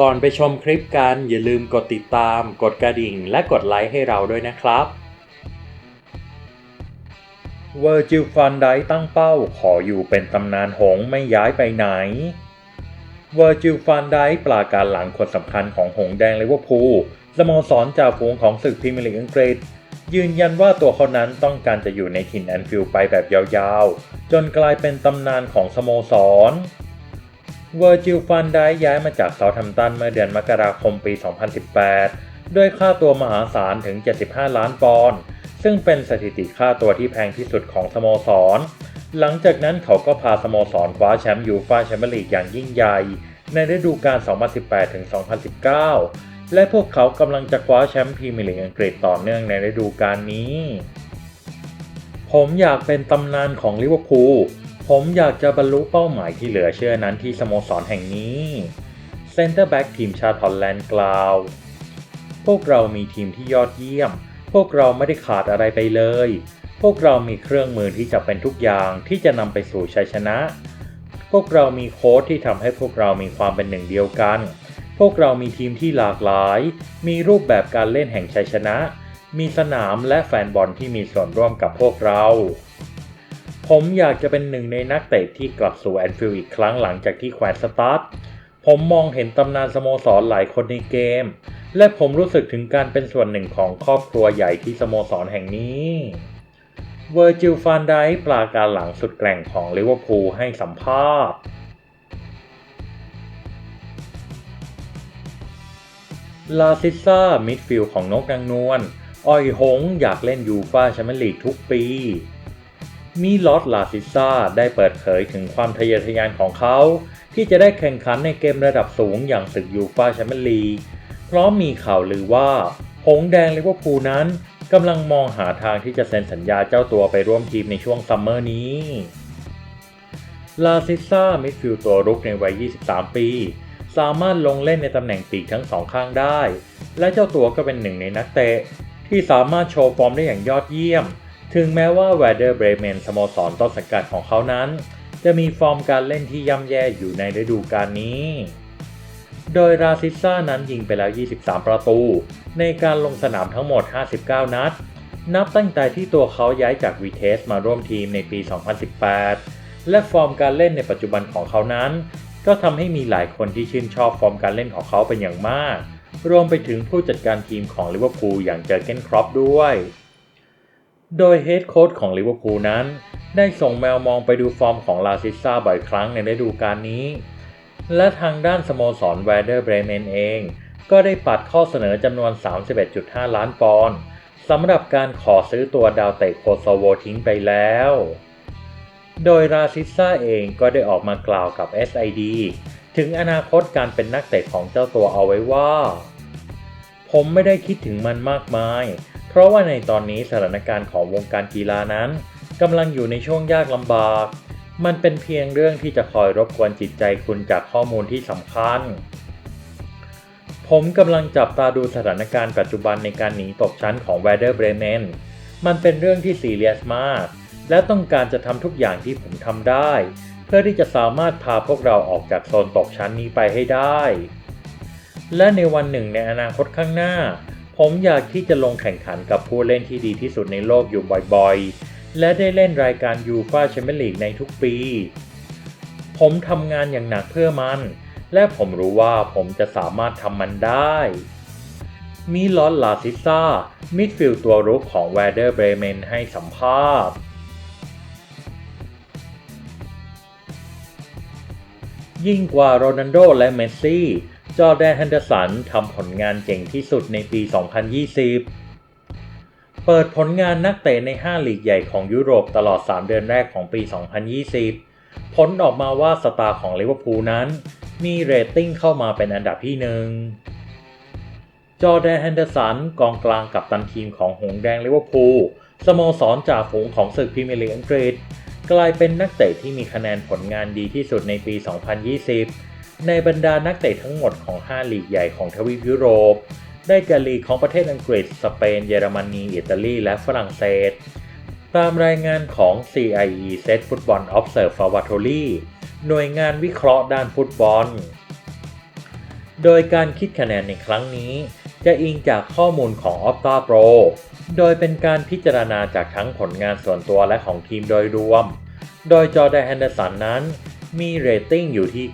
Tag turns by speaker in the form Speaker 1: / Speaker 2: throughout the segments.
Speaker 1: ก่อนไปชมคลิปกันอย่าลืมกดติดตาม กดกระดิ่ง และกดไลค์ให้เราด้วยนะครับเวอร์จิลฟันไดตั้งเป้าขออยู่เป็นตำนานหงไม่ย้ายไปไหน เวอร์จิลฟันไดปราการหลังคนสำคัญของหงแดงลิเวอร์พูลสโมสรจ่าฝูงของศึกพรีเมียร์ลีกอังกฤษ ยืนยันว่าตัวเขานั้นต้องการจะอยู่ในถิ่นแอนฟิลด์ไปแบบยาวๆ จนกลายเป็นตำนานของสโมสร เวอร์จิลฟันได้ย้ายมาจากเซาท์แฮมป์ตันเมื่อเดือนมกราคมปี 2018 ด้วยค่าตัวมหาศาลถึง 75 ล้านปอนด์ ซึ่งเป็นสถิติค่าตัวที่แพงที่สุดของสโมสร หลังจากนั้นเขาก็พาสโมสรคว้าแชมป์ยูฟ่าแชมเปี้ยนลีกอย่างยิ่งใหญ่ ในฤดูกาล 2018-2019 และพวกเขากำลังจะคว้าแชมป์พรีเมียร์ลีกอังกฤษต่อเนื่องในฤดูกาลนี้ ผมอยากเป็นตำนานของลิเวอร์พูล ผมอยากจะบรรลุเป้าหมายที่เหลือเชื่อนั้นที่สโมสรแห่งนี้เซนเตอร์แบ็กทีมชาติฮอลแลนด์กล่าว พวกเรามีทีมที่ยอดเยี่ยม พวกเราไม่ได้ขาดอะไรไปเลย พวกเรามีเครื่องมือที่จะเป็นทุกอย่างที่จะนำไปสู่ชัยชนะ พวกเรามีโค้ชที่ทำให้พวกเรามีความเป็นหนึ่งเดียวกัน พวกเรามีทีมที่หลากหลาย มีรูปแบบการเล่นแห่งชัยชนะ มีสนามและแฟนบอลที่มีส่วนร่วมกับพวกเรา ผมอยากจะเป็นหนึ่งในนักเตะที่กลับสู่แอนฟิลด์อีกครั้งหลังจากที่แขวนสตาร์ท ผมมองเห็นตำนานสโมสรหลายคนในเกม และผมรู้สึกถึงการเป็นส่วนหนึ่งของครอบครัวใหญ่ที่สโมสรแห่งนี้เวอร์จิลฟานไดปราการหลังสุดแกร่งของลิเวอร์พูลให้สัมภาษณ์ลาซิซ่ามิดฟิลด์ของนกนางนวลอ้อยหงอยากเล่นยูฟ่าแชมเปี้ยนลีกทุกปี มีลอตลาซิซ่าได้เปิดเผยถึงความทะเยอทะยานของเขา ที่จะได้แข่งขันในเกมระดับสูงอย่างศึกยูฟ่าแชมเปี้ยนลีกพราะมีข่าวลือว่า หงแดงลิเวอร์พูลนั้นกำลังมองหาทางที่จะเซ็นสัญญาเจ้าตัวไปร่วมทีมในช่วงซัมเมอร์นี้ ลาซิซ่ามิดฟิลด์ตัวรุกในวัย 23 ปี สามารถลงเล่นในตำแหน่งปีกทั้งสองข้างได้ และเจ้าตัวก็เป็นหนึ่งในนักเตะที่สามารถโชว์ฟอร์มได้อย่างยอดเยี่ยม ถึงแม้ว่าแวเดอร์เบรเมนสโมสรต้นสังกัดของเขานั้น จะมีฟอร์มการเล่นที่ย่ำแย่อยู่ในฤดูกาลนี้ โดยราซิซ่านั้นยิงไปแล้ว 23 ประตู ในการลงสนามทั้งหมด 59 นัด นับตั้งแต่ที่ตัวเขาย้ายจากวีเทสมาร่วมทีมในปี 2018 และฟอร์มการเล่นในปัจจุบันของเขานั้น ก็ทำให้มีหลายคนที่ชื่นชอบฟอร์มการเล่นของเขาเป็นอย่างมาก รวมไปถึงผู้จัดการทีมของลิเวอร์พูลอย่างเจอเกนครอปด้วย โดยเฮดโค้ชของลิเวอร์พูลนั้น ได้ส่งแมวมองไปดูฟอร์มของลาซิซ่าบ่อยครั้งในฤดูกาลนี้ และทางด้านสโมสรแวเดอร์เบรเมนเอง ก็ได้ปัดข้อเสนอจำนวน 31.5 ล้านปอนด์สำหรับการขอซื้อตัวดาวเตะโคโซโวทิ้งไปแล้ว โดยราซิซ่าเองก็ได้ออกมากล่าวกับ SID ถึงอนาคตการเป็นนักเตะของเจ้าตัวเอาไว้ว่า ผมไม่ได้คิดถึงมันมากมาย เพราะว่าในตอนนี้สถานการณ์ของวงการกีฬานั้นกำลังอยู่ในช่วงยากลำบาก มันเป็นเพียงเรื่องที่จะคอยรบกวนจิตใจคุณจากข้อมูลที่สำคัญ ผมกำลังจับตาดูสถานการณ์ปัจจุบันในการหนีตกชั้นของ w วเดอร์เบรเมน มันเป็นเรื่องที่ซีเรียสมาก และต้องการจะทำทุกอย่างที่ผมทำได้ เพื่อที่จะสามารถพาพวกเราออกจากโซนตกชั้นนี้ไปให้ได้ และในวันหนึ่งในอนาคตข้างหน้า ผมอยากที่จะลงแข่งขันกับผู้เล่นที่ดีที่สุดในโลกอยู่บ่อยๆ และได้เล่นรายการยูฟ่าแชมเปี้ยนลีกในทุกปี ผมทำงานอย่างหนักเพื่อมัน และผมรู้ว่าผมจะสามารถทำมันได้ มีลอสลาซิซ่า มิดฟิลด์ตัวรุกของแวเดอร์เบรเมนให้สัมภาษณ์ยิ่งกว่าโรนัลโดและเมสซี่ จอแดนแฮนเดอร์สันทำผลงานเก่งที่สุดในปี 2020 เปิดผลงานนักเตะใน 5 ลีกใหญ่ของยุโรปตลอด 3 เดือนแรกของปี 2020 ผลออกมาว่าสตาร์ของลิเวอร์พูลนั้น มีเรตติ้งเข้ามาเป็นอันดับที่หนึ่งจอแดนแฮนเดอร์สันกองกลางกับตันทีมของหงแดงลิเวอร์พูลสโมสรจ่าฝูงของศึกพรีเมียร์ลีกอังกฤษ กลายเป็นนักเตะที่มีคะแนนผลงานดีที่สุดในปี 2020 ในบรรดานักเตะทั้งหมดของ 5 ลีกใหญ่ของทวีปยุโรป ได้แก่ลีกของประเทศอังกฤษ สเปน เยอรมนี อิตาลี และฝรั่งเศส ตามรายงานของ CIE Set Football Observatory หน่วยงานวิเคราะห์ด้านฟุตบอล โดยการคิดคะแนนในครั้งนี้ จะอิงจากข้อมูลของ Opta Pro โดยเป็นการพิจารณาจากทั้งผลงานส่วนตัวและของทีมโดยรวม โดยจอแดนแฮนเดอร์สันนั้น มีเรตติ้งอยู่ที่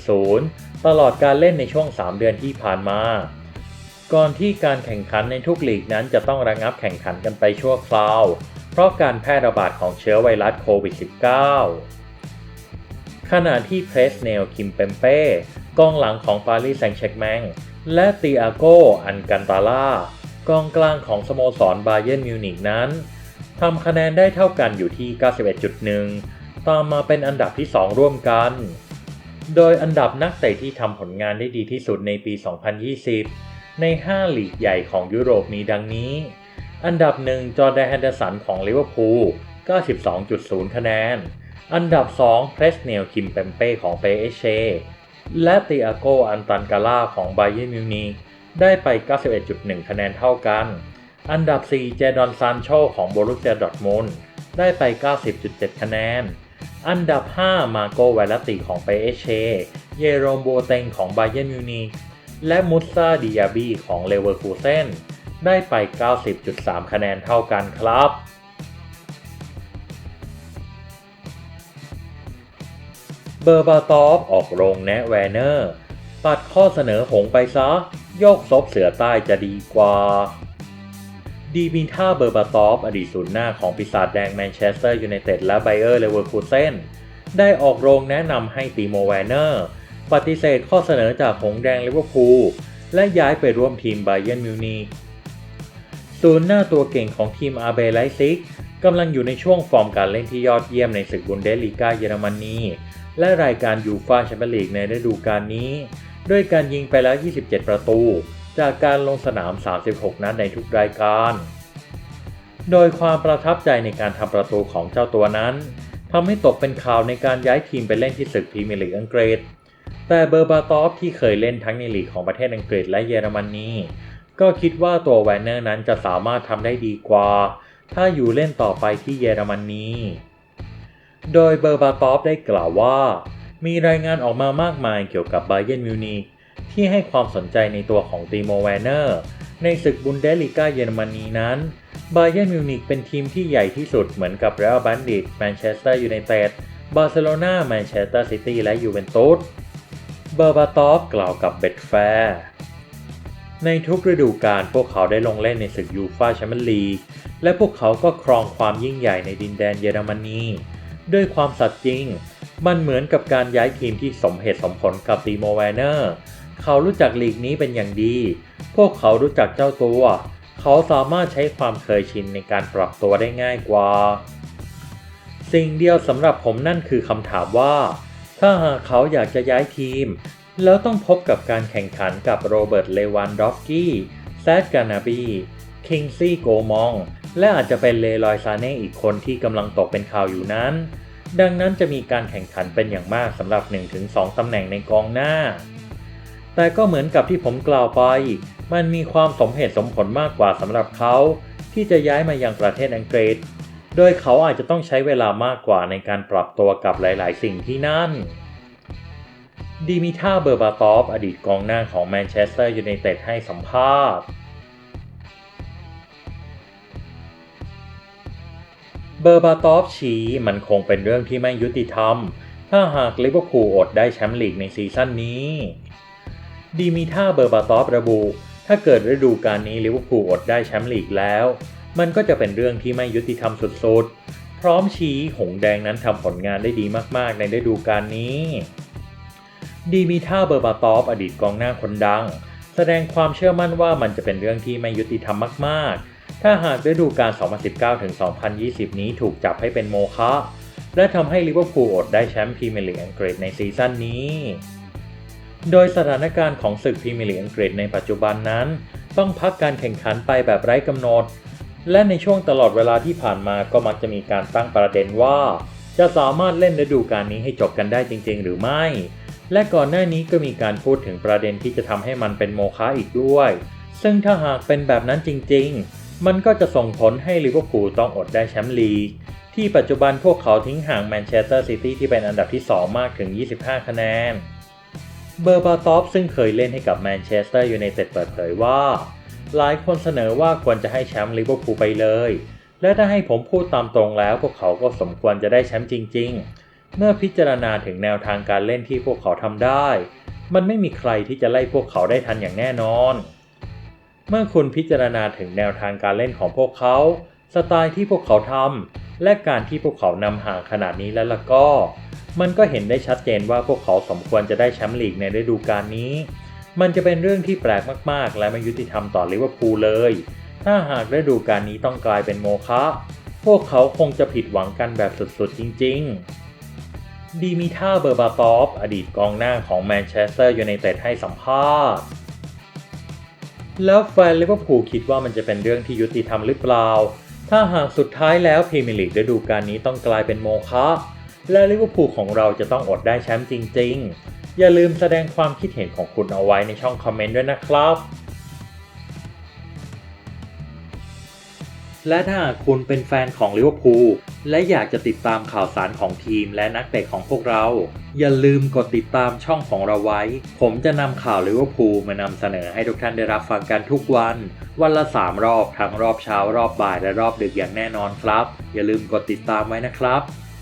Speaker 1: 92.0 ตลอดการเล่นในช่วง 3 เดือนที่ผ่านมา ก่อนที่การแข่งขันในทุกลีกนั้นจะต้องระงับแข่งขันกันไปชั่วคราว เพราะการแพร่ระบาดของเชื้อไวรัสโควิด -19 ขณะที่เพรสเนลคิมเปมเป้กองหลังของปารีสแซงต์แชร์กแมงและติอาโกอันกันตาล่ากองกลางของสโมสรบาเยิร์นมิวนิกนั้นทำคะแนนได้เท่ากันอยู่ที่ 91.1 ตามมาเป็นอันดับที่ 2 ร่วมกัน โดยอันดับนักเตะที่ทำผลงานได้ดีที่สุดในปี 2020 ใน 5 ลีกใหญ่ของยุโรปมีดังนี้ อันดับหนึ่งจอร์แดนแฮนเดอร์สันของลิเวอร์พูล 92.0 คะแนน อันดับ 2 เพรสเนลคิมเปมเป้ของเปเอเชและติอาโกอันตันกาล่าของไบเยนมิวนิกได้ไป 91.1 คะแนนเท่ากัน อันดับ 4 เจดอนซานโชของโบรุสเซียดอร์ทมุนด์ได้ไป 90.7 คะแนน อันดับ 5 มาโกไวลติของเปเอเช เยโรมโบเตงของไบเยนมิวนิกและมุสซาดิยาบีของเลเวอร์คูเซนได้ไป 90.3 คะแนนเท่ากันครับ เบอร์บาตอฟออกโรงแนะแวร์เนอร์ ปัดข้อเสนอหงไปซะ โยกซบเสือใต้จะดีกว่า ดีมิท่าเบอร์บาตอฟอดีตศูนย์หน้าของปีศาจแดงแมนเชสเตอร์ยูไนเต็ดและไบเออร์เลเวอร์คูเซนได้ออกโรงแนะนำให้ตีโมแวร์เนอร์ ปฏิเสธข้อเสนอจากหงแดงลิเวอร์พูลและย้ายไปร่วมทีมไบเยนมิวนิกศูนย์หน้าตัวเก่งของทีมอาเบไลซิกกำลังอยู่ในช่วงฟอร์มการเล่นที่ยอดเยี่ยมในศึกบุนเดสลีกาเยอรมนีและรายการยูฟาแชมเปี้ยนลีกในฤดูกาลนี้ ด้วยการยิงไปแล้ว 27 ประตู จากการลงสนาม 36 นัดในทุกรายการ โดยความประทับใจในการทำประตูของเจ้าตัวนั้นทำให้ตกเป็นข่าวในการย้ายทีมไปเล่นที่ศึกพรีเมียร์ลีกอังกฤษ แต่เบอร์บาตอฟที่เคยเล่นทั้งในลีกของประเทศอังกฤษและเยอรมนีก็คิดว่าตัวแวนเนอร์นั้นจะสามารถทำได้ดีกว่า ถ้าอยู่เล่นต่อไปที่เยอรมนีโดยเบอร์บาตอฟได้กล่าวว่า มีรายงานออกมามากมายเกี่ยวกับไบเยนมิวนิก ที่ให้ความสนใจในตัวของตีโมแวนเนอร์ในศึกบุนเดสลีกาเยอรมนีนั้นไบเยนมิวนิกเป็นทีมที่ใหญ่ที่สุดเหมือนกับเรอัลบันดิตแมนเชสเตอร์ยูไนเต็ดบาร์เซโลนาแมนเชสเตอร์ซิตี้และยูเวนตุสเบอร์บาตอฟกล่าวกับเบตแฟร์ในทุกฤดูกาลพวกเขาได้ลงเล่นในศึกยูฟาแชมเปี้ยนลีกและพวกเขาก็ครองความยิ่งใหญ่ในดินแดนเยอรมนีด้วยความสัตย์จริง มันเหมือนกับการย้ายทีมที่สมเหตุสมผลกับตีโมแวนเนอร์ เขารู้จักลีกนี้เป็นอย่างดี พวกเขารู้จักเจ้าตัว เขาสามารถใช้ความเคยชินในการปรับตัวได้ง่ายกว่า สิ่งเดียวสำหรับผมนั่นคือคำถามว่า ถ้าหากเขาอยากจะย้ายทีม แล้วต้องพบกับการแข่งขันกับโรเบิร์ต เลวันดอฟสกี้แซดกานาบีคิงซี่โกมอง และอาจจะเป็นเลลอยซาเน่อีกคนที่กำลังตกเป็นข่าวอยู่นั้น ดังนั้นจะมีการแข่งขันเป็นอย่างมากสำหรับ 1-2ตำแหน่งในกองหน้า แต่ก็เหมือนกับที่ผมกล่าวไป มันมีความสมเหตุสมผลมากกว่าสำหรับเขา ที่จะย้ายมายังประเทศอังกฤษ โดยเขาอาจจะต้องใช้เวลามากกว่าในการปรับตัวกับหลาย ๆ สิ่งที่นั่น ดิมิท่าเบอร์บาตอฟอดีตกองหน้าของแมนเชสเตอร์ยูไนเต็ดให้สัมภาษณ์เบอร์บาตอฟชี้มันคงเป็นเรื่องที่ไม่ยุติธรรม ถ้าหากลิเวอร์พูลอดได้แชมป์ลีกในซีซั่นนี้ ดีมิท่าเบอร์บาตอฟระบุ ถ้าเกิดฤดูกาลนี้ลิเวอร์พูลอดได้แชมป์ลีกแล้ว มันก็จะเป็นเรื่องที่ไม่ยุติธรรมสุดๆ พร้อมชี้หงแดงนั้นทำผลงานได้ดีมากๆ ในฤดูกาลนี้ ดีมิท่าเบอร์บาตอฟอดีตกองหน้าคนดัง แสดงความเชื่อมั่นว่ามันจะเป็นเรื่องที่ไม่ยุติธรรมมากๆ ถ้าหากฤดูกาล 2019-2020 นี้ถูกจับให้เป็นโมฆะและทำให้ลิเวอร์พูลอดได้แชมป์พรีเมียร์ลีกอังกฤษในซีซั่นนี้ โดยสถานการณ์ของศึกพรีเมียร์ลีกอังกฤษในปัจจุบันนั้น ต้องพักการแข่งขันไปแบบไร้กำหนด และในช่วงตลอดเวลาที่ผ่านมาก็มักจะมีการตั้งประเด็นว่า จะสามารถเล่นฤดูกาลนี้ให้จบกันได้จริง ๆ หรือไม่ และก่อนหน้านี้ก็มีการพูดถึงประเด็นที่จะทำให้มันเป็นโมฆะอีกด้วย ซึ่งถ้าหากเป็นแบบนั้นจริง ๆ มันก็จะส่งผลให้ลิเวอร์พูลต้องอดได้แชมป์ลีกที่ปัจจุบันพวกเขาทิ้งห่างแมนเชสเตอร์ซิตี้ที่เป็นอันดับที่ 2 มากถึง 25 คะแนน เบอร์บาตอฟซึ่งเคยเล่นให้กับแมนเชสเตอร์ยูไนเต็ดเปิดเผยว่า หลายคนเสนอว่าควรจะให้แชมป์ลิเวอร์พูลไปเลย และถ้าให้ผมพูดตามตรงแล้วพวกเขาก็สมควรจะได้แชมป์จริง ๆ เมื่อพิจารณาถึงแนวทางการเล่นที่พวกเขาทำได้ มันไม่มีใครที่จะไล่พวกเขาได้ทันอย่างแน่นอน เมื่อคุณพิจารณาถึงแนวทางการเล่นของพวกเขา สไตล์ที่พวกเขาทำและการที่พวกเขานำห่างขนาดนี้แล้วล่ะก็ มันก็เห็นได้ชัดเจนว่าพวกเขาสมควรจะได้แชมป์ลีกในฤดูกาลนี้ มันจะเป็นเรื่องที่แปลกมากๆ และไม่ยุติธรรมต่อลิเวอร์พูลเลย ถ้าหากฤดูกาลนี้ต้องกลายเป็นโมฆะพวกเขาคงจะผิดหวังกันแบบสุดๆจริงๆ ดีมิท่าเบอร์บาตอฟอดีตกองหน้าของแมนเชสเตอร์ยูไนเต็ดให้สัมภาษณ์ แล้วแฟนลิเวอร์พูลคิดว่ามันจะเป็นเรื่องที่ยุติธรรมหรือเปล่า ถ้าหากสุดท้ายแล้วพรีเมียร์ลีกฤดูกาลนี้ต้องกลายเป็นโมฆะ และลิเวอร์พูลของเราจะต้องอดได้แชมป์จริง ๆ อย่าลืมแสดงความคิดเห็นของคุณเอาไว้ในช่องคอมเมนต์ด้วยนะครับ และถ้าคุณเป็นแฟนของลิเวอร์พูลและอยากจะติดตามข่าวสารของทีมและนักเตะของพวกเรา อย่าลืมกดติดตามช่องของเราไว้ ผมจะนำข่าวลิเวอร์พูลมานำเสนอให้ทุกท่านได้รับฟังกันทุกวัน วันละ 3 รอบทั้งรอบเช้ารอบบ่ายและรอบดึกอย่างแน่นอนครับ อย่าลืมกดติดตามไว้นะครับ